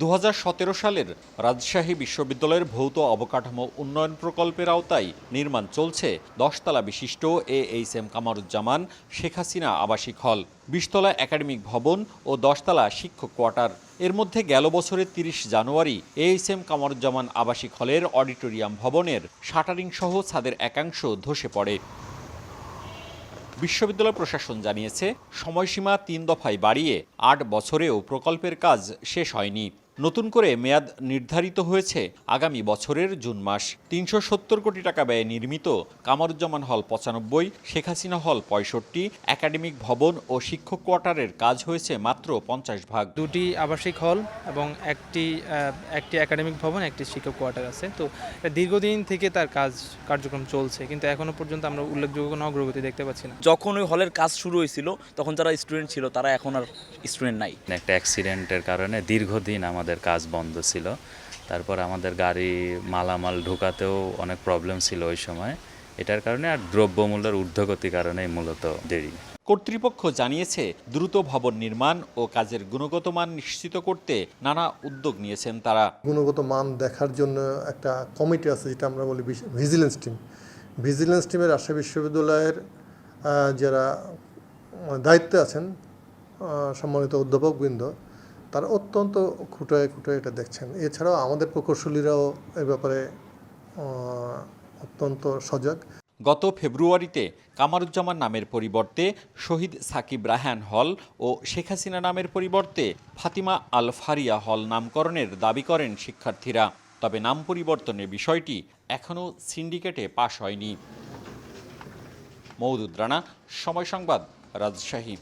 দু হাজার সতেরো সালের রাজশাহী বিশ্ববিদ্যালয়ের ভৌত অবকাঠামো উন্নয়ন প্রকল্পের আওতায় নির্মাণ চলছে। দশতলা বিশিষ্ট A H M Kamaruzzaman, Sheikh Hasina আবাসিক হল, বিশতলা একাডেমিক ভবন ও দশতলা শিক্ষক কোয়ার্টার। এর মধ্যে গেল বছরের তিরিশ January A H M Kamaruzzaman আবাসিক হলের অডিটোরিয়াম ভবনের শাটারিং সহ ছাদের একাংশ ধসে পড়ে। বিশ্ববিদ্যালয় প্রশাসন জানিয়েছে, সময়সীমা তিন দফায় বাড়িয়ে আট বছরেও প্রকল্পের কাজ শেষ হয়নি। নতুন করে মেয়াদ নির্ধারিত হয়েছে। আগামী বছরের জুন মাস। তিনশো সত্তর কোটি টাকা ব্যয়ে নির্মিত কামরুজ্জামান হল পঁচানব্বই শেখ হাসিনা হল পঁয়ষট্টি একাডেমিক ভবন ও শিক্ষক কোয়ার্টারের কাজ হয়েছে মাত্র পঞ্চাশ ভাগ। দুটি আবাসিক হল এবং একটি একটি একাডেমিক ভবন একটি শিক্ষক কোয়ার্টার আছে। তো দীর্ঘদিন থেকে তার কাজ কার্যক্রম চলছে কিন্তু এখনও পর্যন্ত আমরা উল্লেখযোগ্য কোনো অগ্রগতি দেখতে পাচ্ছি না। যখন ওই হলের কাজ শুরু হয়েছিল তখন যারা স্টুডেন্ট ছিল তারা এখন আর স্টুডেন্ট নাই। একটা অ্যাক্সিডেন্টের কারণে দীর্ঘদিন আমাদের কাজ বন্ধ ছিল। তারপর আমাদের গাড়ি মালামাল ঢোকাতেও অনেক প্রবলেম ছিল ওই সময়। এটার কারণে আর দ্রব্যমূল্যের ঊর্ধ্বগতির কারণেই মূলত দেরি। কর্তৃপক্ষ জানিয়েছে দ্রুত ভবন নির্মাণ ও কাজের গুণগত মান নিশ্চিত করতে নানা উদ্যোগ নিয়েছেন তারা। গুণগত মান দেখার জন্য একটা কমিটি আছে যেটা আমরা বলি ভিজিলেন্স টিম ভিজিলেন্স টিমের রাজশাহী বিশ্ববিদ্যালয়ের যারা দায়িত্বে আছেন সম্মানিত অধ্যাপকবৃন্দ তারা অত্যন্ত খুঁটোয় খুঁটোয় এটা দেখছেন। এছাড়াও আমাদের প্রকৌশলীরাও এ ব্যাপারে অত্যন্ত সজাগ। গত ফেব্রুয়ারিতে কামারুজ্জামান নামের পরিবর্তে শহীদ সাকিব রায়হান হল ও শেখ হাসিনা নামের পরিবর্তে ফাতিমা আল ফারিয়া হল নামকরণের দাবি করেন শিক্ষার্থীরা। তবে নাম পরিবর্তনের বিষয়টি এখনও সিন্ডিকেটে পাশ হয়নি। মৌদুদ রানা, সময় সংবাদ, রাজশাহী।